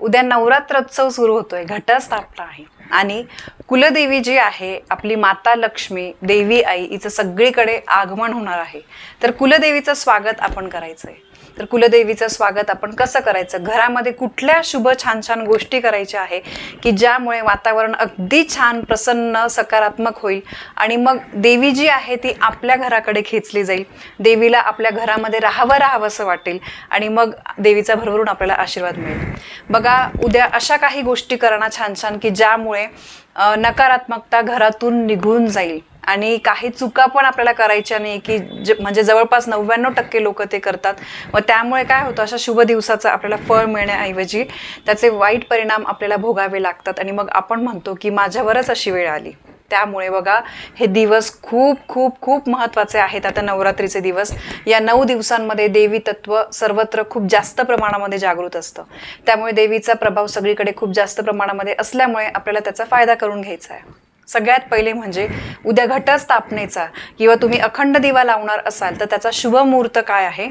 उद्या नवरात्रोत्सव सुरू होतोय घटस्थापना आहे. आणि कुलदेवी जी आहे आपली माता लक्ष्मी देवी आई हिचं सगळीकडे आगमन होणार आहे. तर कुलदेवीचं स्वागत आपण करायचंय. तर कुलदेवीचं स्वागत आपण कसं करायचं? घरामध्ये कुठल्या शुभ छान छान गोष्टी करायच्या आहे की ज्यामुळे वातावरण अगदी छान प्रसन्न सकारात्मक होईल? आणि मग देवी जी आहे ती आपल्या घराकडे खेचली जाईल. देवीला आपल्या घरामध्ये राहावं राहावं असं वाटेल आणि मग देवीचा भरभरून आपल्याला आशीर्वाद मिळेल. बघा उद्या अशा काही गोष्टी करणं छान छान की ज्यामुळे नकारात्मकता घरातून निघून जाईल. आणि काही चुका पण आपल्याला करायच्या नाही की म्हणजे जवळपास नव्याण्णव टक्के लोक ते करतात. व त्यामुळे काय होतं अशा शुभ दिवसाचं आपल्याला फळ मिळण्याऐवजी त्याचे वाईट परिणाम आपल्याला भोगावे लागतात. आणि मग आपण म्हणतो की माझ्यावरच अशी वेळ आली. त्यामुळे बघा हे दिवस खूप खूप खूप महत्त्वाचे आहेत. आता नवरात्रीचे दिवस या नऊ दिवसांमध्ये देवी तत्व सर्वत्र खूप जास्त प्रमाणामध्ये जागृत असतं. त्यामुळे देवीचा प्रभाव सगळीकडे खूप जास्त प्रमाणामध्ये असल्यामुळे आपल्याला त्याचा फायदा करून घ्यायचा आहे. सगळ्यात पहिले म्हणजे उद्या घटस्थापनेचा किंवा तुम्ही अखंड दिवा लावणार असाल तर त्याचा शुभ मुहूर्त काय आहे?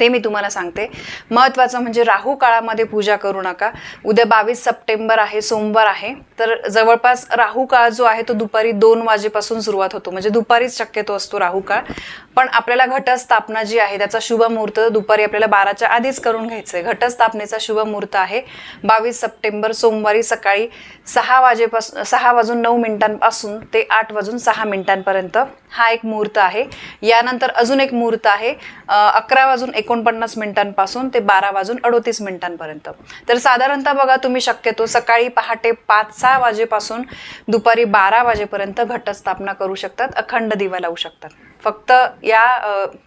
ते मी तुम्हाला सांगते. महत्त्वाचं म्हणजे राहू काळामध्ये पूजा करू नका. उद्या बावीस सप्टेंबर आहे सोमवार आहे. तर जवळपास राहू काळ जो आहे तो दुपारी दोन वाजेपासून सुरुवात होतो. म्हणजे दुपारीच शक्यतो असतो राहू काळ. पण आपल्याला घटस्थापना जी आहे त्याचा शुभ मुहूर्त दुपारी आपल्याला बाराच्या आधीच करून घ्यायचं आहे घटस्थापनेचा शुभ मुहूर्त आहे बावीस सप्टेंबर सोमवारी सकाळी सहा वाजेपासून सहा वाजून नऊ मिनिटांपासून ते आठ वाजून सहा मिनिटांपर्यंत हा एक मुहूर्त आहे. यानंतर अजून एक मुहूर्त आहे. अकरा वाजून एक एकोणपन्नास मिनिटांपासून ते बारा वाजून अडोतीस मिनिटांपर्यंत. तर साधारणतः बघा तुम्ही शक्यतो सकाळी पहाटे पाच सहा वाजेपासून दुपारी बारा वाजेपर्यंत घटस्थापना करू शकतात अखंड दिवा लावू शकतात. फक्त या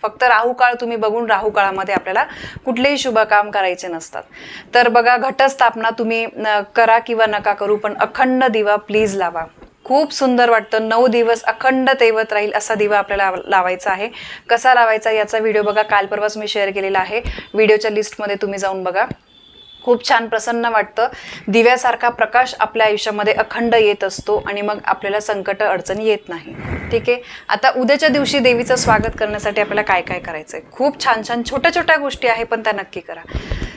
फक्त राहू काळ तुम्ही बघून राहू काळामध्ये आपल्याला कुठलेही शुभ काम करायचे नसतात. तर बघा घटस्थापना तुम्ही करा किंवा नका करू पण अखंड दिवा प्लीज लावा. खूप सुंदर वाटतं. नऊ दिवस अखंड तेवत राहील असा दिवा आपल्याला लावायचा आहे. कसा लावायचा याचा व्हिडिओ बघा. काल परवाच मी शेअर केलेला आहे. व्हिडिओच्या लिस्टमध्ये तुम्ही जाऊन बघा. खूप छान प्रसन्न वाटतं. दिव्यासारखा प्रकाश आपल्या आयुष्यामध्ये अखंड येत असतो आणि मग आपल्याला संकट अडचण येत नाही. ठीक आहे? आता उद्याच्या दिवशी देवीचं स्वागत करण्यासाठी आपल्याला काय काय करायचं आहे खूप छान छान छोट्या छोट्या गोष्टी आहे पण त्या नक्की करा.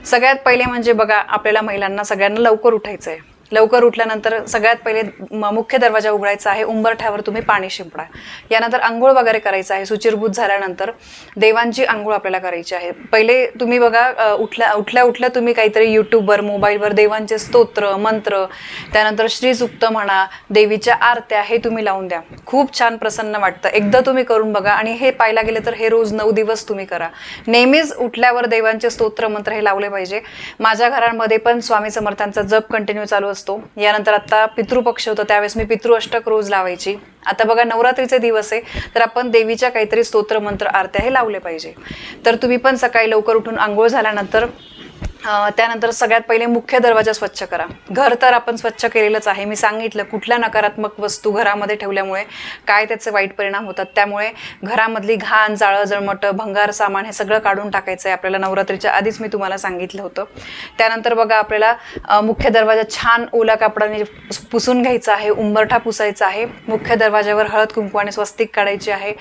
सगळ्यात पहिले म्हणजे बघा आपल्याला महिलांना सगळ्यांना लवकर उठायचं आहे लवकर उठल्यानंतर सगळ्यात पहिले म- मुख्य दरवाजा उघडायचा आहे. उंबरठ्यावर तुम्ही पाणी शिंपडा. यानंतर आंघोळ वगैरे करायचं आहे. सुचिरभूत झाल्यानंतर देवांची आंघोळ आपल्याला करायची आहे. पहिले तुम्ही बघा उठल्या उठल्या उठल्या तुम्ही काहीतरी यूट्यूबवर मोबाईलवर देवांचे स्तोत्र मंत्र त्यानंतर श्रीसुक्त म्हणा देवीच्या आरत्या हे तुम्ही लावून द्या. खूप छान प्रसन्न वाटतं. एकदा तुम्ही करून बघा आणि हे पाहायला गेलं तर हे रोज नऊ दिवस तुम्ही करा. नेहमीच उठल्यावर देवांचे स्तोत्र मंत्र हे लावले पाहिजे. माझ्या घरांमध्ये पण स्वामी समर्थांचा जप कंटिन्यू चालू असतो. यानंतर आता पितृपक्ष होतो त्यावेळेस मी पितृ अष्टक रोज लावायची. आता बघा नवरात्रीचे दिवस आहे तर आपण देवीच्या काहीतरी स्तोत्र मंत्र आरत्या हे लावले पाहिजे. तर तुम्ही पण सकाळी लवकर उठून आंघोळ झाल्यानंतर त्यानंतर सगळ्यात पहिले मुख्य दरवाजा स्वच्छ करा. घर तर आपण स्वच्छ केलेलंच आहे. मी सांगितलं कुठल्या नकारात्मक वस्तू घरामध्ये ठेवल्यामुळे काय त्याचे वाईट परिणाम होतात? त्यामुळे घरामधली घाण जाळं जळमटं भंगार सामान हे सगळं काढून टाकायचं आहे आपल्याला. नवरात्रीच्या आधीच मी तुम्हाला सांगितलं होतं. त्यानंतर बघा आपल्याला मुख्य दरवाजा छान ओला कापडाने पुसून घ्यायचा आहे. उंबरठा पुसायचा आहे. मुख्य दरवाजावर हळद कुंकू आणि स्वस्तिक काढायची आहे.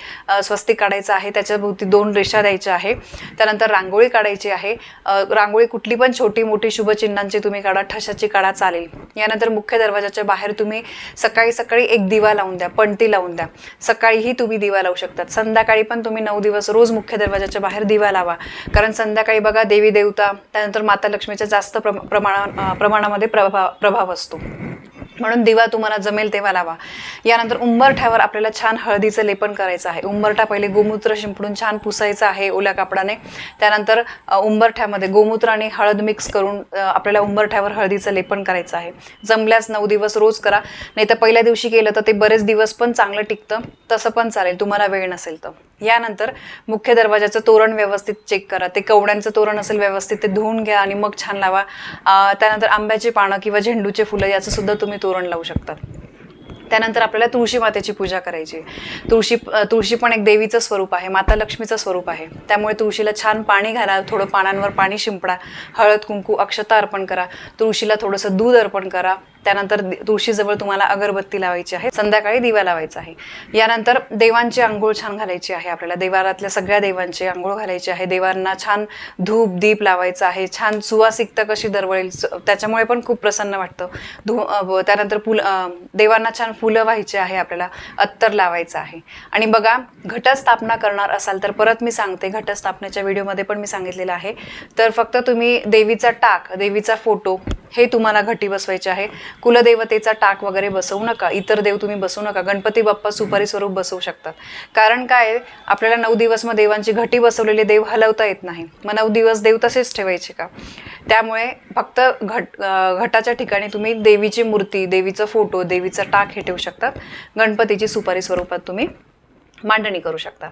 स्वस्तिक काढायचं आहे. त्याच्या भोवती दोन रेषा द्यायच्या आहे. त्यानंतर रांगोळी काढायची आहे. रांगोळी कुठली पण छोटी मोठी शुभचिन्हांची तुम्ही काढा ठशाची काढा चालेल. यानंतर मुख्य दरवाजाच्या बाहेर तुम्ही सकाळी सकाळी एक दिवा लावून द्या पणती लावून द्या. सकाळीही तुम्ही दिवा लावू शकतात. संध्याकाळी पण तुम्ही नऊ दिवस रोज मुख्य दरवाजाच्या बाहेर दिवा लावा. कारण संध्याकाळी बघा देवी देवता त्यानंतर माता लक्ष्मीचा जास्त प्रमाणा प्रमाणामध्ये प्रभाव प्रभाव असतो. म्हणून दिवा तुम्हाला जमेल तेव्हा लावा. यानंतर उंबरठ्यावर आपल्याला छान हळदीचं लेपन करायचं आहे. उंबरठा पहिले गोमूत्र शिंपडून छान पुसायचं आहे ओल्या कापडाने. त्यानंतर उंबरठ्यामध्ये गोमूत्र आणि हळद मिक्स करून आपल्याला उंबरठ्यावर हळदीचं लेपन करायचं आहे. जमल्यास नऊ दिवस रोज करा. नाही तर पहिल्या दिवशी केलं तर ते बरेच दिवस पण चांगलं टिकतं. तसं पण चालेल. तुम्हाला वेळ नसेल तर. यानंतर मुख्य दरवाजाचं तोरण व्यवस्थित चेक करा. ते कवड्यांचं तोरण असेल व्यवस्थित ते धुवून घ्या आणि मग छान लावा. त्यानंतर आंब्याची पानं किंवा झेंडूचे फुलं याचं सुद्धा तुम्ही तोरण लावू शकतात. त्यानंतर आपल्याला तुळशी मातेची पूजा करायची. तुळशी तुळशी पण एक देवीचं स्वरूप आहे माता लक्ष्मीचं स्वरूप आहे. त्यामुळे तुळशीला छान पाणी घाला थोडं पानांवर पाणी शिंपडा हळद कुंकू अक्षता अर्पण करा तुळशीला थोडंसं दूध अर्पण करा. त्यानंतर तुळशीजवळ तुम्हाला अगरबत्ती लावायची आहे संध्याकाळी दिवा लावायचा आहे. यानंतर देवांची आंघोळ छान घालायची आहे आपल्याला. देवारातल्या सगळ्या देवांची आंघोळ घालायची आहे. देवांना छान धूप दीप लावायचा आहे. छान सुवासिकता कशी दरवळेल. त्याच्यामुळे पण खूप प्रसन्न वाटतं. धू त्यानंतर फुल देवांना छान फुलं व्हायची आहे आपल्याला. अत्तर लावायचं आहे. आणि बघा घटस्थापना करणार असाल तर परत मी सांगते. घटस्थापनेच्या व्हिडिओमध्ये पण मी सांगितलेलं आहे. तर फक्त तुम्ही देवीचा टाक देवीचा फोटो हे तुम्हाला घटी बसवायचे आहे. कुलदेवतेचा टाक वगैरे बसवू नका इतर देव तुम्ही बसवू नका गणपती बाप्पा सुपारी स्वरूप बसवू शकतात. कारण काय आपल्याला नऊ दिवस मग देवांची घटी बसवलेले देव हलवता येत नाही मग नऊ दिवस देव तसेच ठेवायचे का? त्यामुळे फक्त घट घटाच्या ठिकाणी तुम्ही देवीची मूर्ती देवीचा फोटो देवीचा टाक हे ठेवू शकतात. गणपतीची सुपारी स्वरूपात तुम्ही मांडणी करू शकता.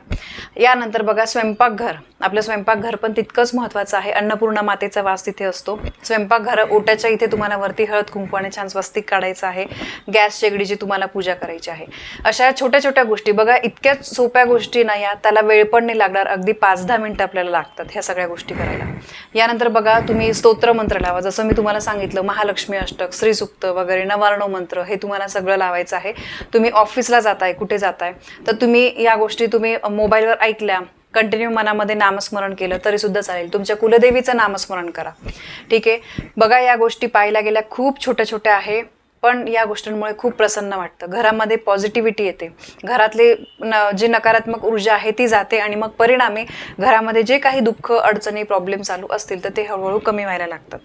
यानंतर बघा स्वयंपाकघर. आपलं स्वयंपाकघर पण तितकंच महत्त्वाचं आहे. अन्नपूर्णा मातेचा वास तिथे असतो. स्वयंपाकघर ओट्याच्या इथे तुम्हाला वरती हळद कुंकू आणि छान स्वस्तिक काढायचं आहे. गॅस शेगडीची तुम्हाला पूजा करायची आहे. अशा छोट्या छोट्या गोष्टी. बघा इतक्या सोप्या गोष्टी नाही या. त्याला वेळ पण नाही लागणार. अगदी पाच दहा मिनटं आपल्याला लागतात ह्या सगळ्या गोष्टी करायला. यानंतर बघा तुम्ही स्तोत्र मंत्र लावा. जसं मी तुम्हाला सांगितलं महालक्ष्मी अष्टक श्रीसुक्त वगैरे नवारणो मंत्र हे तुम्हाला सगळं लावायचं आहे. तुम्ही ऑफिसला जाताय कुठे जाताय तर तुम्ही या गोष्टी तुम्ही मोबाईलवर ऐकल्या कंटिन्यू मनामध्ये नामस्मरण केलं तरी सुद्धा चालेल. तुमच्या कुलदेवीचं नामस्मरण करा. ठीक आहे? बघा या गोष्टी पाहायला गेल्या खूप छोट्या छोट्या आहे. पण या गोष्टींमुळे खूप प्रसन्न वाटतं. घरामध्ये पॉझिटिव्हिटी येते. घरातले न जी नकारात्मक ऊर्जा आहे ती जाते आणि मग परिणामी घरामध्ये जे काही दुःख अडचणी प्रॉब्लेम चालू असतील तर ते हळूहळू कमी व्हायला लागतात.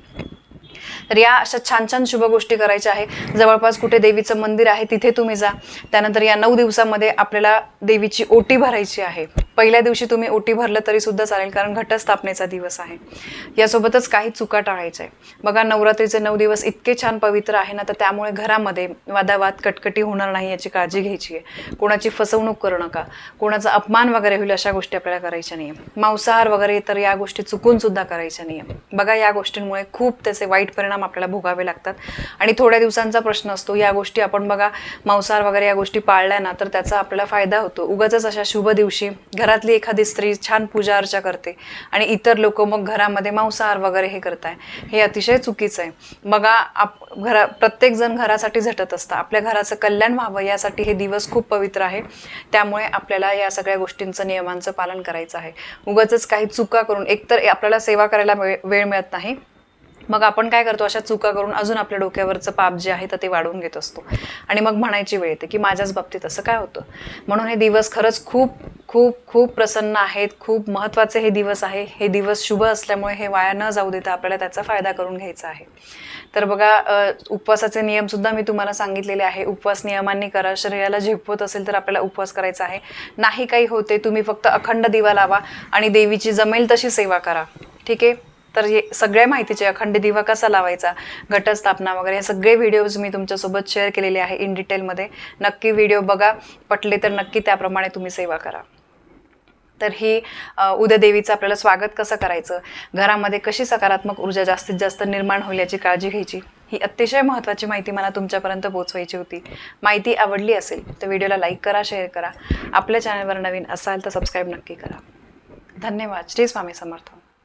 तर या अशा छान छान शुभ गोष्टी करायच्या आहे. जवळपास कुठे देवीचं मंदिर आहे तिथे तुम्ही जा. त्यानंतर या नऊ दिवसामध्ये आपल्याला देवीची ओटी भरायची आहे. पहिल्या दिवशी तुम्ही ओटी भरलं तरी सुद्धा चालेल कारण घटस्थापनेचा दिवस आहे. यासोबतच काही चुका टाळायच्या आहे बघा नवरात्रीचे नऊ दिवस इतके छान पवित्र आहे ना तर त्यामुळे घरामध्ये वादावाद कटकटी होणार नाही याची काळजी घ्यायची आहे. कोणाची फसवणूक करू नका. कोणाचा अपमान वगैरे होईल अशा गोष्टी आपल्याला करायच्या नाही मांसाहार वगैरे तर या गोष्टी चुकून सुद्धा करायच्या नाही बघा या गोष्टींमुळे खूप त्याचे वाईट परिणाम आपल्याला भोगावे लागतात. आणि थोड्या दिवसांचा प्रश्न असतो या गोष्टी आपण बघा मांसाहार वगैरे या गोष्टी पाळल्या ना तर त्याचा आपल्याला फायदा होतो. उगाच अशा शुभ दिवशी घरातली एखादी स्त्री छान पूजा अर्चा करते आणि इतर लोक मग घरामध्ये मांसाहार वगैरे हे करताय हे अतिशय चुकीचं आहे. बघा आप घरा प्रत्येक जण घरासाठी झटत असतं. आपल्या घराचं कल्याण व्हावं यासाठी हे दिवस खूप पवित्र आहे. त्यामुळे आपल्याला या सगळ्या गोष्टींचं नियमांचं पालन करायचं आहे. उगाच काही चुका करून एकतर आपल्याला सेवा करायला वेळ वेळ मिळत नाही मग आपण काय करतो अशा चुका करून अजून आपल्या डोक्यावरचं पाप जे आहे तर ते वाढवून घेत असतो. आणि मग म्हणायची वेळ येते की माझ्याच बाबतीत असं काय होतं? म्हणून हे दिवस खरंच खूप खूप खूप प्रसन्न आहेत. खूप महत्त्वाचे हे दिवस आहे. हे दिवस शुभ असल्यामुळे हे वाया न जाऊ देता आपल्याला त्याचा फायदा करून घ्यायचा आहे. तर बघा उपवासाचे नियमसुद्धा मी तुम्हाला सांगितलेले आहे. उपवास नियमांनी करा. शरीराला झेपवत असेल तर आपल्याला उपवास करायचा आहे. नाही काही होते तुम्ही फक्त अखंड दिवा लावा आणि देवीची जमेल तशी सेवा करा. ठीक आहे? तर हे सगळ्या माहितीचे अखंड दिवा कसा लावायचा घटस्थापना वगैरे हे सगळे व्हिडिओज मी तुमच्यासोबत शेअर केलेले आहे इन डिटेलमध्ये नक्की व्हिडिओ बघा पटले तर नक्की त्याप्रमाणे तुम्ही सेवा करा. तर ही उद्या देवीचं आपल्याला स्वागत कसं करायचं घरामध्ये कशी सकारात्मक ऊर्जा जास्तीत जास्त निर्माण होईल याची काळजी घ्यायची ही अतिशय महत्त्वाची माहिती मला तुमच्यापर्यंत पोहोचवायची होती. माहिती आवडली असेल तर व्हिडिओला लाईक करा शेअर करा. आपल्या चॅनलवर नवीन असाल तर सबस्क्राईब नक्की करा. धन्यवाद. श्री स्वामी समर्थ.